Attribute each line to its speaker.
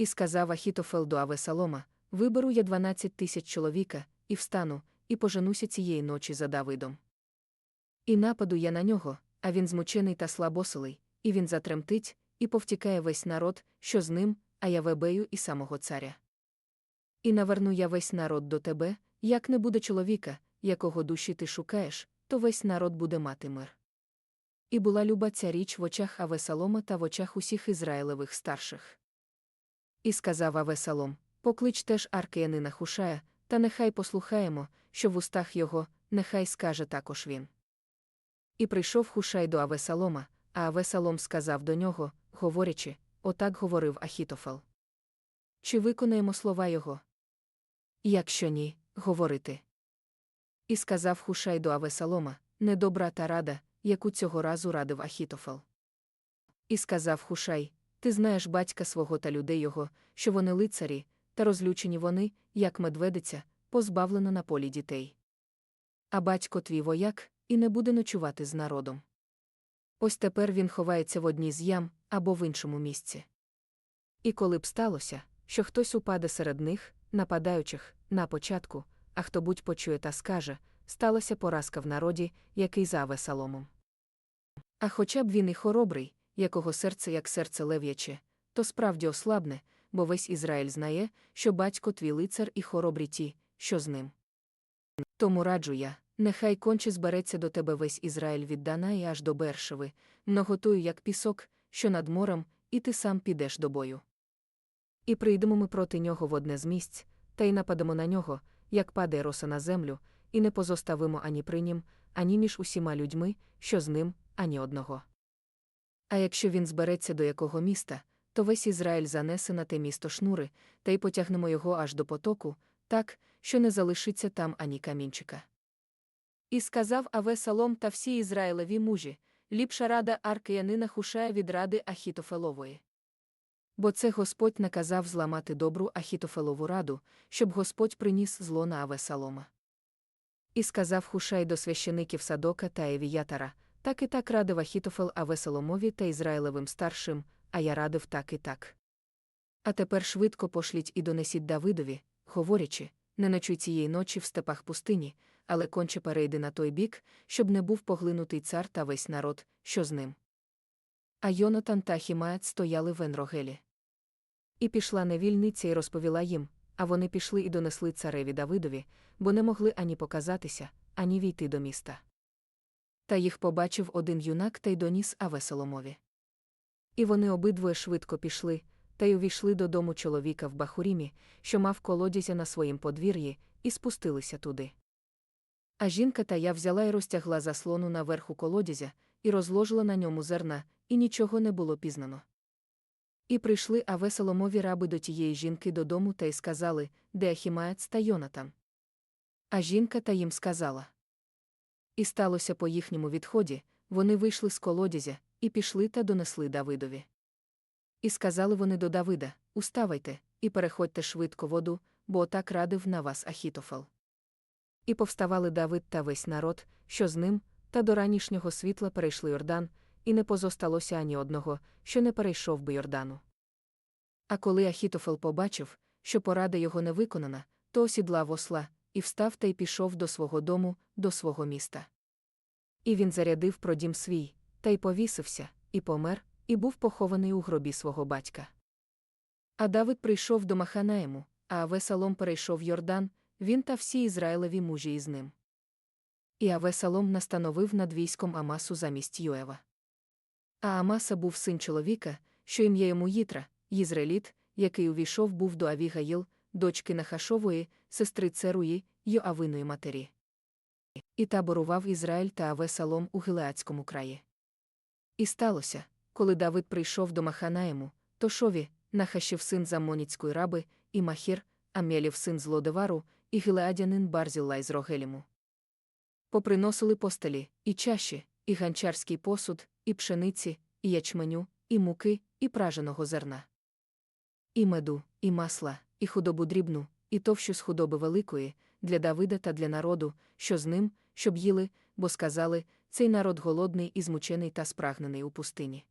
Speaker 1: І сказав Ахітофел до Авесалома: Виберу я дванадцять тисяч чоловіка, і встану, і поженуся цієї ночі за Давидом. І нападу я на нього, а він змучений та слабосилий, і він затремтить, і повтікає весь народ, що з ним, а я вебею і самого царя. І наверну я весь народ до тебе, як не буде чоловіка, якого душі ти шукаєш, то весь народ буде мати мир. І була люба ця річ в очах Авесалома та в очах усіх Ізраїлевих старших. І сказав Авесалом: Поклич теж аркеянина Хушая, та нехай послухаємо, що в устах його, нехай скаже також він. І прийшов Хушай до Авесалома, а Авесалом сказав до нього, говорячи, отак говорив Ахітофел. Чи виконаємо слова його? Якщо ні, говорити. І сказав Хушай до Авесалома, недобра та рада, яку цього разу радив Ахітофел. І сказав Хушай: Ти знаєш батька свого та людей його, що вони лицарі, та розлючені вони, як медведиця, позбавлена на полі дітей. А батько твій вояк, і не буде ночувати з народом. Ось тепер він ховається в одній з ям або в іншому місці. І коли б сталося, що хтось упаде серед них, нападаючих, на початку, а хто будь почує та скаже, сталася поразка в народі, який заве саломом. А хоча б він і хоробрий, якого серце як серце лев'яче, то справді ослабне, бо весь Ізраїль знає, що батько твій лицар і хоробрі ті, що з ним. Тому раджу я, нехай конче збереться до тебе весь Ізраїль від Дана і аж до Бершеви, многотую, як пісок, що над морем, і ти сам підеш до бою. І прийдемо ми проти нього в одне з місць, та й нападемо на нього, як падає роса на землю, і не позоставимо ані при нім, ані між усіма людьми, що з ним, ані одного. А якщо він збереться до якого міста, то весь Ізраїль занесе на те місто шнури, та й потягнемо його аж до потоку, так, що не залишиться там ані камінчика. І сказав Авесалом та всі Ізраїлеві мужі, ліпша рада аркеянина Хушая від ради Ахітофелової. Бо це Господь наказав зламати добру Ахітофелову раду, щоб Господь приніс зло на Авесалома. І сказав Хушай до священиків Садока та Евіятара, так і так радив Ахітофел Авесаломові та Ізраїлевим старшим, а я радив так і так. А тепер швидко пошліть і донесіть Давидові, говорячи, не ночуй цієї ночі в степах пустині, але конче перейди на той бік, щоб не був поглинутий цар та весь народ, що з ним. А Йонатан та Хімаят стояли в Енрогелі. І пішла невільниця і розповіла їм, а вони пішли і донесли цареві Давидові, бо не могли ані показатися, ані війти до міста. Та їх побачив один юнак та й доніс Авесоломові. І вони обидвоє швидко пішли, та й увійшли додому чоловіка в Бахурімі, що мав колодязя на своїм подвір'ї, і спустилися туди. А жінка та я взяла і розтягла заслону на верху колодязя, і розложила на ньому зерна, і нічого не було пізнано. І прийшли Авесоломові раби до тієї жінки додому та й сказали, де Ахімаец та Йонатан. А жінка та їм сказала. І сталося по їхньому відході, вони вийшли з колодязя, і пішли та донесли Давидові. І сказали вони до Давида: Уставайте, і переходьте швидко воду, бо отак радив на вас Ахітофел. І повставали Давид та весь народ, що з ним, та до ранішнього світла перейшли Йордан, і не позосталося ані одного, що не перейшов би Йордану. А коли Ахітофел побачив, що порада його не виконана, то осідлав осла, і встав та й пішов до свого дому, до свого міста. І він зарядив про дім свій, та й повісився, і помер, і був похований у гробі свого батька. А Давид прийшов до Маханаєму, а Авесалом перейшов Йордан, він та всі Ізраїлеві мужі із ним. І Авесалом настановив над військом Амасу замість Йоева. А Амаса був син чоловіка, що ім'я йому Їтра, Єзреліт, який увійшов був до Авігаїл, дочки Нахашової, сестри Церуї, Йоавиної матері. І таборував Ізраїль та Авесалом у Гилеацькому краї. І сталося, коли Давид прийшов до Маханаєму, то Шові, Нахашів син Замоніцької раби, і Махір, Амелів син з Лодевару, і Гилеадянин Барзілла з Рогеліму. Поприносили постелі, і чаші, і ганчарський посуд, і пшениці, і ячменю, і муки, і праженого зерна. І меду, і масла, і худобу дрібну, і товщу з худоби великої, для Давида та для народу, що з ним, щоб їли, бо сказали цей народ голодний і змучений та спрагнений у пустині.